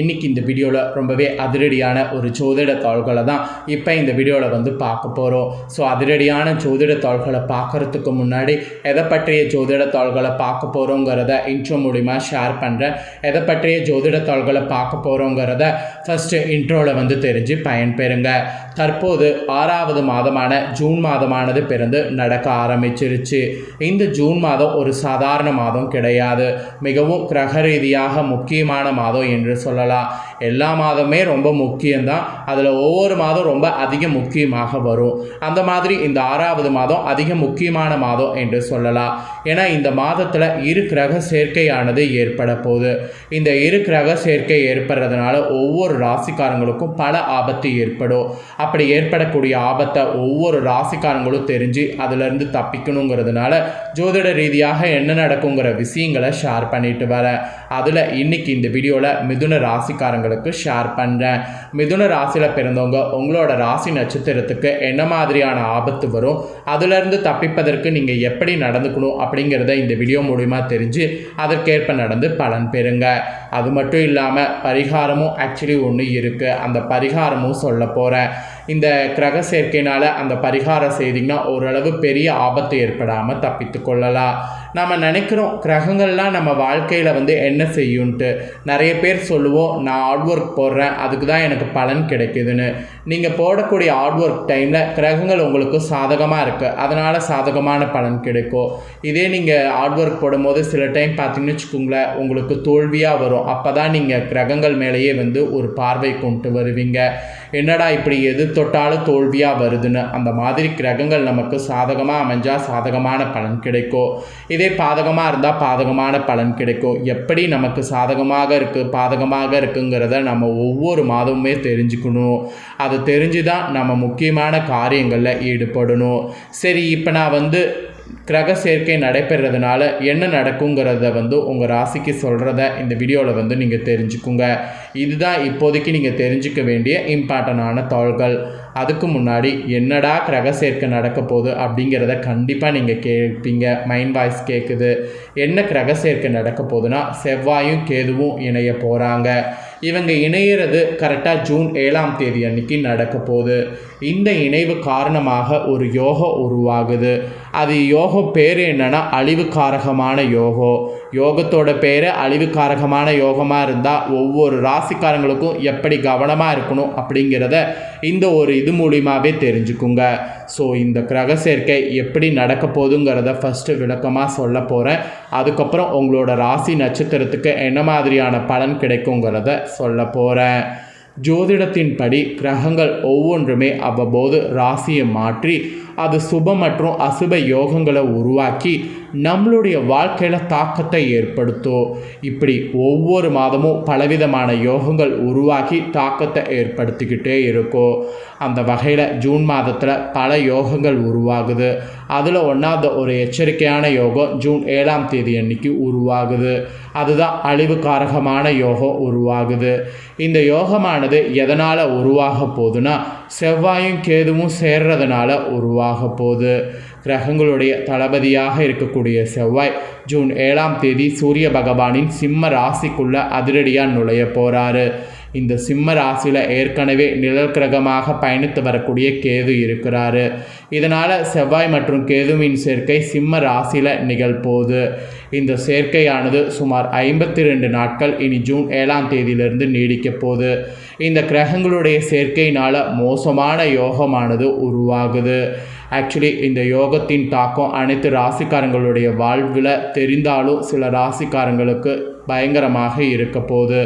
இன்றைக்கி இந்த வீடியோவில் ரொம்பவே அதிரடியான ஒரு ஜோதிட தாள்களை தான் இப்போ இந்த வீடியோவில் வந்து பார்க்க போகிறோம் ஸோ அதிரடியான ஜோதிட தாள்களை பார்க்குறதுக்கு முன்னாடி எதை பற்றிய ஜோதிட தாள்களை பார்க்க போகிறோங்கிறத இன்ட்ரோ மூலிமா ஷேர் பண்ணுறேன் எதை பற்றிய ஜோதிட தாள்களை பார்க்க போகிறோங்கிறத ஃபஸ்ட்டு இன்ட்ரோவில் வந்து தெரிஞ்சு பயன்பெறுங்க. தற்போது ஆறாவது மாதமான ஜூன் மாதமானது பிறந்து நடக்க ஆரம்பிச்சிருச்சு. இந்த ஜூன் மாதம் ஒரு சாதாரண மாதம் கிடையாது. மிகவும் கிரக ரீதியாக முக்கியமான மாதம் என்று சொல்ல சொல்லலாம். எல்லா மாதமே ரொம்ப முக்கியம்தான். அதில் ஒவ்வொரு மாதம் ரொம்ப அதிக முக்கியமாக வரும். அந்த மாதிரி இந்த ஆறாவது மாதம் அதிக முக்கியமான மாதம் என்று சொல்லலாம். ஏன்னா இந்த மாதத்தில் இரு கிரக சேர்க்கையானது ஏற்பட போகுது. இந்த இரு கிரக சேர்க்கை ஏற்படுறதுனால ஒவ்வொரு ராசிக்காரங்களுக்கும் பல ஆபத்து ஏற்படும். அப்படி ஏற்படக்கூடிய ஆபத்தை ஒவ்வொரு ராசிக்காரங்களும் தெரிஞ்சு அதிலிருந்து தப்பிக்கணுங்கிறதுனால ஜோதிட ரீதியாக என்ன நடக்குங்கிற விஷயங்களை ஷேர் பண்ணிட்டு வரேன். அதில் இன்னைக்கு இந்த வீடியோவில் மிதுன ராசிக்காரங்களுக்கு ஷேர் பண்ணுறேன் மிதுன ராசியில் பிறந்தவங்க உங்களோட ராசி நட்சத்திரத்துக்கு என்ன மாதிரியான ஆபத்து வரும்? அதுலேருந்து தப்பிப்பதற்கு நீங்கள் எப்படி நடந்துக்கணும் அப்படிங்கிறத இந்த வீடியோ மூலிமா தெரிஞ்சு அதற்கேற்ப நடந்து பலன் பெறுங்க. அது மட்டும் இல்லாமல் பரிகாரமும் ஆக்சுவலி ஒன்று இருக்குது அந்த பரிகாரமும் சொல்ல போகிறேன் இந்த கிரக சேர்க்கையினால் அந்த பரிகாரம் செய்திங்கன்னா ஓரளவு பெரிய ஆபத்து ஏற்படாமல் தப்பித்து கொள்ளலாம். நம்ம நினைக்கிறோம் கிரகங்கள்லாம் நம்ம வாழ்க்கையில் வந்து என்ன செய்யும்ன்ட்டு நிறைய பேர் சொல்லுவோம் நான் ஹார்ட் ஒர்க் போடுறேன் அதுக்கு தான் எனக்கு பலன் கிடைக்குதுன்னு. நீங்கள் போடக்கூடிய ஹார்ட் ஒர்க் டைமில் கிரகங்கள் உங்களுக்கு சாதகமாக இருக்குது அதனால் சாதகமான பலன் கிடைக்கும். இதே நீங்கள் ஹார்ட் ஒர்க் போடும்போது சில டைம் பார்த்தீங்கன்னு வச்சுக்கோங்களேன் உங்களுக்கு தோல்வியாக வரும். அப்போ தான் நீங்கள் கிரகங்கள் மேலேயே வந்து ஒரு பார்வை கொண்டு வருவீங்க. என்னடா இப்படி எது தொட்டாலும் தோல்வியாக வருதுன்னு? அந்த மாதிரி கிரகங்கள் நமக்கு சாதகமாக அமைஞ்சால் சாதகமான பலன் கிடைக்கும் இதே பாதகமாக இருந்தால் பாதகமான பலன் கிடைக்கும் எப்படி நமக்கு சாதகமாக இருக்குது பாதகமாக இருக்குங்கிறத நம்ம ஒவ்வொரு மாதமுமே தெரிஞ்சுக்கணும். அது தெரிஞ்சு தான் நம்ம முக்கியமான காரியங்களில் ஈடுபடணும். சரி இப்போ நான் வந்து கிரக சேர்க்கை நடைபெறதுனால என்ன நடக்குங்கிறத வந்து உங்கள் ராசிக்கு சொல்கிறத இந்த வீடியோவில் வந்து நீங்கள் தெரிஞ்சுக்குங்க. இதுதான் இப்போதைக்கு நீங்கள் தெரிஞ்சுக்க வேண்டிய இம்பார்ட்டண்டான தாள்கள். அதுக்கு முன்னாடி என்னடா கிரக சேர்க்கை நடக்க போகுது அப்படிங்கிறத கண்டிப்பாக நீங்கள் கேட்பீங்க மைண்ட் வாய்ஸ் கேட்குது என்ன கிரக சேர்க்கை நடக்க போகுதுன்னா செவ்வாயும் கேதுவும் இணைய போகிறாங்க இவங்க இணையிறது கரெக்டாக ஜூன் ஏழாம் தேதி அன்னைக்கு நடக்க போகுது. இந்த இணைவு காரணமாக ஒரு யோகம் உருவாகுது. அது யோகம் பேர் என்னென்னா அழிவுக்காரகமான யோகம் யோகத்தோட பேர் அழிவுக்காரகமான யோகமாக இருந்தால் ஒவ்வொரு ராசிக்காரங்களுக்கும் எப்படி கவனமாக இருக்கணும் அப்படிங்கிறத இந்த ஒரு இது மூலியமாகவே தெரிஞ்சுக்குங்க. ஸோ இந்த கிரக சேர்க்கை எப்படி நடக்க போகுதுங்கிறத ஃபஸ்ட்டு விளக்கமாக சொல்ல போகிறேன் அதுக்கப்புறம் உங்களோட ராசி நட்சத்திரத்துக்கு என்ன மாதிரியான பலன் கிடைக்குங்கிறத சொல்ல போகிறேன் ஜோதிடத்தின்படி கிரகங்கள் ஒவ்வொன்றுமே அவ்வப்போது ராசியை மாற்றி அது சுப மற்றும் அசுப யோகங்களை உருவாக்கி நம்மளுடைய வாழ்க்கையில் தாக்கத்தை ஏற்படுத்தும். இப்படி ஒவ்வொரு மாதமும் பலவிதமான யோகங்கள் உருவாக்கி தாக்கத்தை ஏற்படுத்திக்கிட்டே இருக்கும். அந்த வகையில் ஜூன் மாதத்தில் பல யோகங்கள் உருவாகுது. அதில் ஒன்றாவது ஒரு எச்சரிக்கையான யோகம் ஜூன் ஏழாம் தேதி அன்னைக்கு உருவாகுது. அதுதான் அழிவுக்காரகமான யோகம் உருவாகுது. இந்த யோகமானது எதனால் உருவாக போகுதுன்னா செவ்வாயும் கேதுவும் சேர்றதுனால உருவாக போது கிரகங்களுடைய தளபதியாக இருக்கக்கூடிய செவ்வாய் ஜூன் ஏழாம் தேதி சூரிய பகவானின் சிம்ம ராசிக்குள்ள அதிரடியாக நுழைய போகிறாரு இந்த சிம்ம ராசியில் ஏற்கனவே நிழல் கிரகமாக பயணித்து வரக்கூடிய கேது இருக்கிறாரு. இதனால் செவ்வாய் மற்றும் கேதுவின் சேர்க்கை சிம்ம ராசியில் நிகழ்போகுது. இந்த சேர்க்கையானது சுமார் ஐம்பத்தி ரெண்டு நாட்கள் இனி ஜூன் ஏழாம் தேதியிலிருந்து நீடிக்க போகுது. இந்த கிரகங்களுடைய சேர்க்கையினால் மோசமான யோகமானது உருவாகுது. ஆக்சுவலி இந்த யோகத்தின் தாக்கம் அனைத்து ராசிக்காரங்களுடைய வாழ்வில் தெரிந்தாலும் சில ராசிக்காரங்களுக்கு பயங்கரமாக இருக்க போகுது.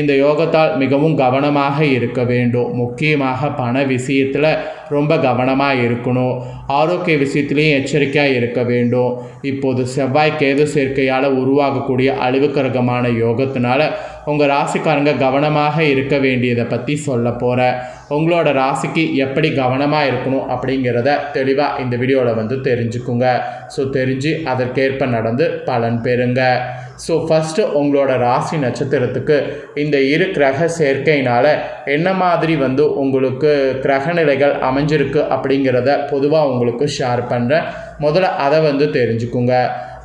இந்த யோகத்தால் மிகவும் கவனமாக இருக்க வேண்டும். முக்கியமாக பண விஷயத்தில் ரொம்ப கவனமாக இருக்கணும். ஆரோக்கிய விஷயத்துலேயும் எச்சரிக்கையாக இருக்க வேண்டும். இப்போது செவ்வாய் கேது சேர்க்கையால் உருவாகக்கூடிய அழிவுக்கரகமான யோகத்தினால உங்கள் ராசிக்காரங்க கவனமாக இருக்க வேண்டியதை பற்றி சொல்ல போகிறேன் உங்களோட ராசிக்கு எப்படி கவனமாக இருக்கணும் அப்படிங்கிறத தெளிவாக இந்த வீடியோவில் வந்து தெரிஞ்சுக்குங்க. ஸோ தெரிஞ்சு அதற்கேற்ப நடந்து பலன் பெறுங்க. ஸோ ஃபஸ்ட்டு உங்களோட ராசி நட்சத்திரத்துக்கு இந்த இரு கிரக சேர்க்கையினால் என்ன மாதிரி வந்து உங்களுக்கு கிரக நிலைகள் அமைஞ்சிருக்கு அப்படிங்கிறத பொதுவாக உங்களுக்கு ஷேர் பண்ணுறேன் முதல்ல அதை வந்து தெரிஞ்சுக்குங்க.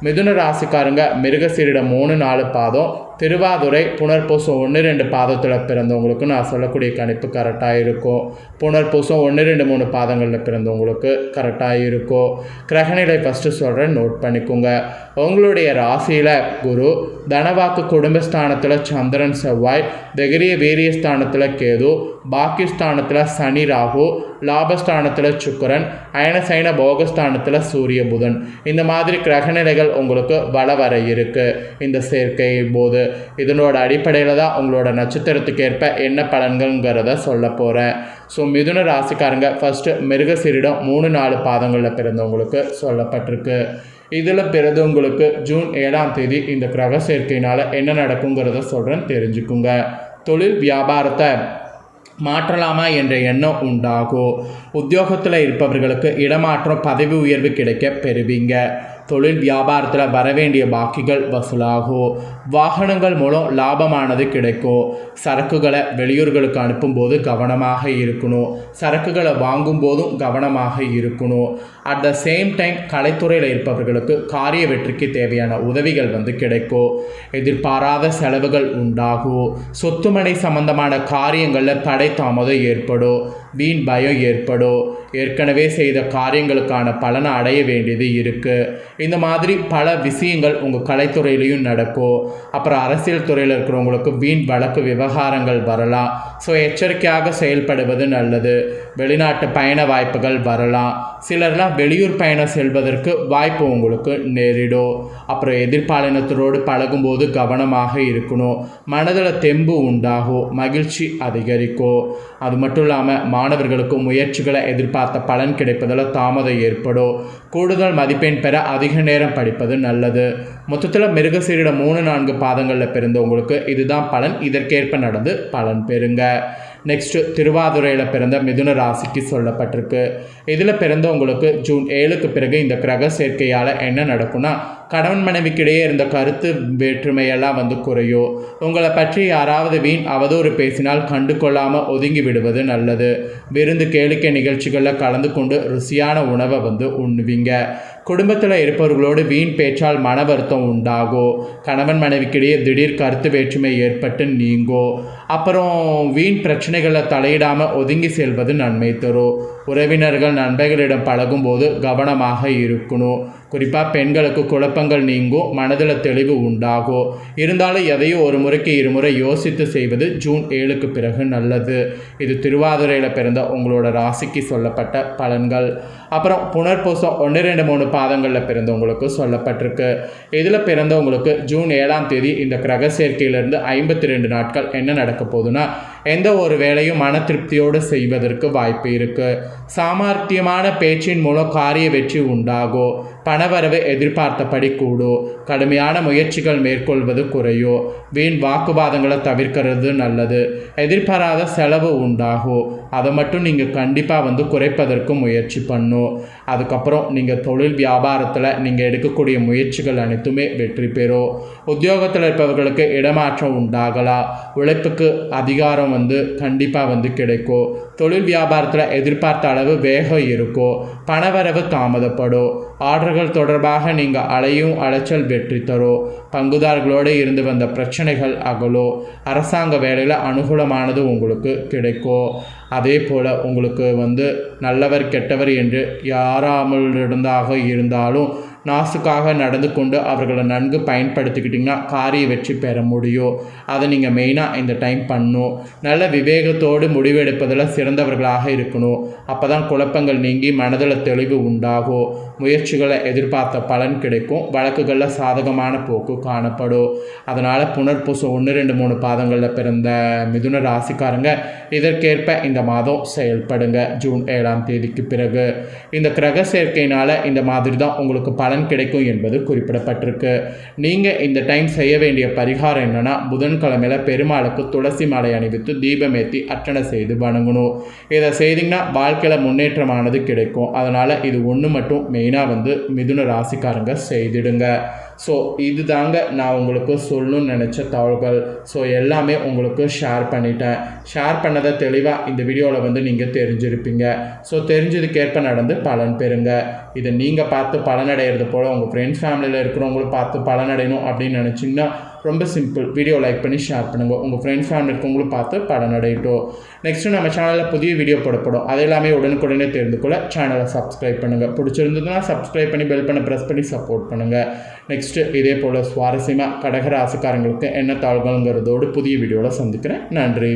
மிதுன ராசிக்காரங்க மிருகசீரிட மூணு நாலு பாதம். திருவாதுரை புனர்பூசம் ஒன்று ரெண்டு பாதத்தில் பிறந்தவங்களுக்கு நான் சொல்லக்கூடிய கணிப்பு கரெக்டாக இருக்கும் புனர்பூசம் ஒன்று ரெண்டு மூணு பாதங்களில் பிறந்தவங்களுக்கு கரெக்டாக இருக்கும் கிரகநிலை ஃபஸ்ட்டு சொல்கிறேன் நோட் பண்ணிக்கோங்க. உங்களுடைய ராசியில் குரு தனவாக்கு குடும்பஸ்தானத்தில் சந்திரன் செவ்வாய் திகிரிய வீரியஸ்தானத்தில் கேது பாக்கிஸ்தானத்தில் சனி ராகு லாபஸ்தானத்தில் சுக்கரன் அயனசைன போகஸ்தானத்தில் சூரிய புதன். இந்த மாதிரி கிரகநிலைகள் உங்களுக்கு வள வர இருக்குது இந்த சேர்க்கையின் போது இதனோட அடிப்படையில் தான் உங்களோட நட்சத்திரத்துக்கு ஏற்ப என்ன பலன்கள்ங்கிறத சொல்ல போகிறேன் ஸோ மிதுன ராசிக்காரங்க ஃபஸ்ட்டு மிருகசீரிடம் மூணு நாலு பாதங்களில் பிறந்தவங்களுக்கு சொல்லப்பட்டிருக்கு. இதில் பிறந்தவங்களுக்கு ஜூன் ஏழாம் தேதி இந்த கிரக சேர்க்கையினால் என்ன நடக்குங்கிறத சொல்கிறேன் தெரிஞ்சுக்குங்க. தொழில் வியாபாரத்தை மாற்றலாமா என்ற எண்ணம் உண்டாகும். உத்தியோகத்தில் இருப்பவர்களுக்கு இடமாற்றம் பதவி உயர்வு கிடைக்க பெறுவீங்க. தொழில் வியாபாரத்தில் வரவேண்டிய பாக்கிகள் வசூலாகும் வாகனங்கள் மூலம் லாபமானது கிடைக்கும் சரக்குகளை வெளியூர்களுக்கு அனுப்பும்போது கவனமாக இருக்கணும் சரக்குகளை வாங்கும் போதும் கவனமாக இருக்கணும் அட் த சேம் டைம் கலைத்துறையில் இருப்பவர்களுக்கு காரிய வெற்றிக்கு தேவையான உதவிகள் வந்து கிடைக்கும் எதிர்பாராத செலவுகள் உண்டாகும் சொத்துமனை சம்பந்தமான காரியங்களில் தடை தாமதம் ஏற்படும் வீண் பயம் ஏற்படும் ஏற்கனவே செய்த காரியங்களுக்கான பலனை அடைய வேண்டியது இருக்குது இந்த மாதிரி பல விஷயங்கள் உங்கள் கலைத்துறையிலையும் நடக்கும். அப்புறம் அரசியல் துறையில் இருக்கிறவங்களுக்கு வீண் வழக்கு விவகாரங்கள் வரலாம். ஸோ எச்சரிக்கையாக செயல்படுவது நல்லது. வெளிநாட்டு பயண வாய்ப்புகள் வரலாம். சிலர்லாம் வெளியூர் பயணம் செல்வதற்கு வாய்ப்பு உங்களுக்கு நேரிடும். அப்புறம் எதிர்பாலினத்தரோடு பழகும்போது கவனமாக இருக்கணும். மனதில் தெம்பு உண்டாகும். மகிழ்ச்சி அதிகரிக்கும். அது மட்டும் இல்லாமல் மாணவர்களுக்கு முயற்சிகளை எதிர்பார்த்த பலன் கிடைப்பதில் தாமதம் ஏற்படும். கூடுதல் மதிப்பெண் பெற அதிக நேரம் படிப்பது நல்லது. மொத்தத்தில் மிருகசீரிட மூணு நான்கு பாதங்களில் பிறந்தவங்களுக்கு இதுதான் பலன். இதற்கேற்ப நடந்து பலன் பெறுங்க. நெக்ஸ்ட்டு திருவாதுரையில் பிறந்த மிதுன ராசிக்கு சொல்லப்பட்டிருக்கு. இதில் பிறந்தவங்களுக்கு ஜூன் ஏழுக்கு பிறகு இந்த கிரக சேர்க்கையால் என்ன நடக்கும்னா கணவன் மனைவிக்கிடையே இருந்த கருத்து வேற்றுமையெல்லாம் வந்து குறையும் உங்களை பற்றி யாராவது வீண் அவதூறு பேசினால் கண்டு கொள்ளாமல் ஒதுங்கி விடுவது நல்லது. விருந்து கேளிக்கை நிகழ்ச்சிகளில் கலந்து கொண்டு ருசியான உணவை வந்து உண்ணுவீங்க. குடும்பத்தில் இருப்பவர்களோடு வீண் பேச்சால் மன வருத்தம் உண்டாகும் கணவன் மனைவிக்கிடையே திடீர் கருத்து வேற்றுமை ஏற்பட்டு நீங்கோ அப்புறம் வீண் பிரச்சனைகளை தலையிடாமல் ஒதுங்கி செல்வது நன்மை தரும். உறவினர்கள் நண்பர்களிடம் பழகும்போது கவனமாக இருக்கணும். குறிப்பாக பெண்களுக்கு குழப்பங்கள் நீங்கும் மனதில் தெளிவு உண்டாகும் இருந்தாலும் எதையும் ஒரு முறைக்கு இருமுறை யோசித்து செய்வது ஜூன் ஏழுக்கு பிறகு நல்லது. இது திருவாதிரையில் பிறந்த உங்களோட ராசிக்கு சொல்லப்பட்ட பலன்கள். அப்புறம் புனர்பூசம் ஒன்று ரெண்டு மூணு பாதங்களில் பிறந்தவங்களுக்கு சொல்லப்பட்டிருக்கு. இதில் பிறந்தவங்களுக்கு ஜூன் ஏழாம் தேதி இந்த கிரக சேர்க்கையிலிருந்து ஐம்பத்தி ரெண்டு நாட்கள் என்ன நடக்க போகுதுன்னா எந்த ஒரு வேலையும் மன திருப்தியோடு செய்வதற்கு வாய்ப்பு இருக்குது சாமர்த்தியமான பேச்சின் மூலம் காரிய வெற்றி உண்டாகும் பணவரவு எதிர்பார்த்தபடி கூடும் கடுமையான முயற்சிகள் மேற்கொள்வது குறையும் வீண் வாக்குவாதங்களை தவிர்க்கிறது நல்லது. எதிர்பாராத செலவு உண்டாகும் அதை மட்டும் நீங்கள் கண்டிப்பாக வந்து குறைப்பதற்கு முயற்சி பண்ணும் அதுக்கப்புறம் நீங்கள் தொழில் வியாபாரத்தில் நீங்கள் எடுக்கக்கூடிய முயற்சிகள் அனைத்துமே வெற்றி பெறும் உத்தியோகத்தில் இருப்பவர்களுக்கு இடமாற்றம் உண்டாகலாம் உழைப்புக்கு அதிகாரம் வந்து கண்டிப்பாக வந்து கிடைக்கும் தொழில் வியாபாரத்தில் எதிர்பார்த்த அளவு வேகம் இருக்கும் பணவரவு தாமதப்படும் ஆர்டர்கள் தொடர்பாக நீங்கள் அலையும் அலைச்சல் வெற்றி தரும் பங்குதாரர்களோடு இருந்து வந்த பிரச்சனைகள் அகலும் அரசாங்க வேலையில் அனுகூலமானது உங்களுக்கு கிடைக்கும் அதே போல் உங்களுக்கு வந்து நல்லவர் கெட்டவர் என்று யாராமல் இருந்தாக இருந்தாலும் நாசுக்காக நடந்து கொண்டு அவர்களை நன்கு பயன்படுத்திக்கிட்டிங்கன்னா காரிய வெற்றி பெற முடியும். அதை நீங்கள் மெயினாக இந்த டைம் பண்ணும். நல்ல விவேகத்தோடு முடிவெடுப்பதில் சிறந்தவர்களாக இருக்கணும். அப்போ தான் குழப்பங்கள் நீங்கி மனதில் தெளிவு உண்டாகும். முயற்சிகளை எதிர்பார்த்த பலன் கிடைக்கும். வழக்குகளில் சாதகமான போக்கு காணப்படும். அதனால் புனர்பூசம் ஒன்று ரெண்டு மூணு பாதங்களில் பிறந்த மிதுன ராசிக்காரங்க இதற்கேற்ப இந்த மாதம் செயல்படுங்க. ஜூன் ஏழாம் தேதிக்கு பிறகு. இந்த கிரக சேர்க்கையினால் இந்த மாதிரி தான் உங்களுக்கு பலன் கிடைக்கும் என்பது குறிப்பிடப்பட்டிருக்கு. நீங்கள் இந்த டைம் செய்ய வேண்டிய பரிகாரம் என்னென்னா புதன்கிழமையில் பெருமாளுக்கு துளசி மாலை அணிவித்து தீபமேற்றி அர்ச்சனை செய்து வணங்கணும். இதை செய்திங்கன்னா வாழ்க்கையில் முன்னேற்றமானது கிடைக்கும். அதனால் இது ஒன்று மட்டும் மெயினாக வந்து மிதுன ராசிக்காரங்க செய்திடுங்க. ஸோ இது தாங்க நான் உங்களுக்கு சொல்லணும்னு நினச்ச தகவல்கள். ஸோ எல்லாமே உங்களுக்கு ஷேர் பண்ணிட்டேன். ஷேர் பண்ணதை தெளிவாக இந்த வீடியோவில் வந்து நீங்கள் தெரிஞ்சிருப்பீங்க. ஸோ தெரிஞ்சதுக்கேற்ப நடந்து பலன் பெறுங்க. இதை நீங்கள் பார்த்து பலனடைகிறது போல் உங்கள் ஃப்ரெண்ட்ஸ் ஃபேமிலியில் இருக்கிறவங்களும் பார்த்து பலனடையணும் அப்படின்னு நினச்சிங்கன்னா ரொம்ப சிம்பிள் வீடியோ லைக் பண்ணி ஷேர் பண்ணுங்கள் உங்கள் ஃப்ரெண்ட்ஸ் ஃபேமிலி இருக்கவங்களும் பார்த்து படம் நடையிட்டோம் நெக்ஸ்ட்டு நம்ம சேனலில் புதிய வீடியோ போடப்படும் அது எல்லாமே உடனுக்குடனே தெரிந்து கொள்ள சேனலை சப்ஸ்கிரைப் பண்ணுங்கள் பிடிச்சிருந்ததுன்னா சப்ஸ்கிரைப் பண்ணி பெல் பண்ண ப்ரெஸ் பண்ணி சப்போர்ட் பண்ணுங்கள் நெக்ஸ்ட்டு இதே போல் சுவாரஸ்யமாக கடகர ராசிக்காரங்களுக்கு என்ன தாழ்வுங்கிறதோடு புதிய வீடியோவில் சந்திக்கிறேன். நன்றி.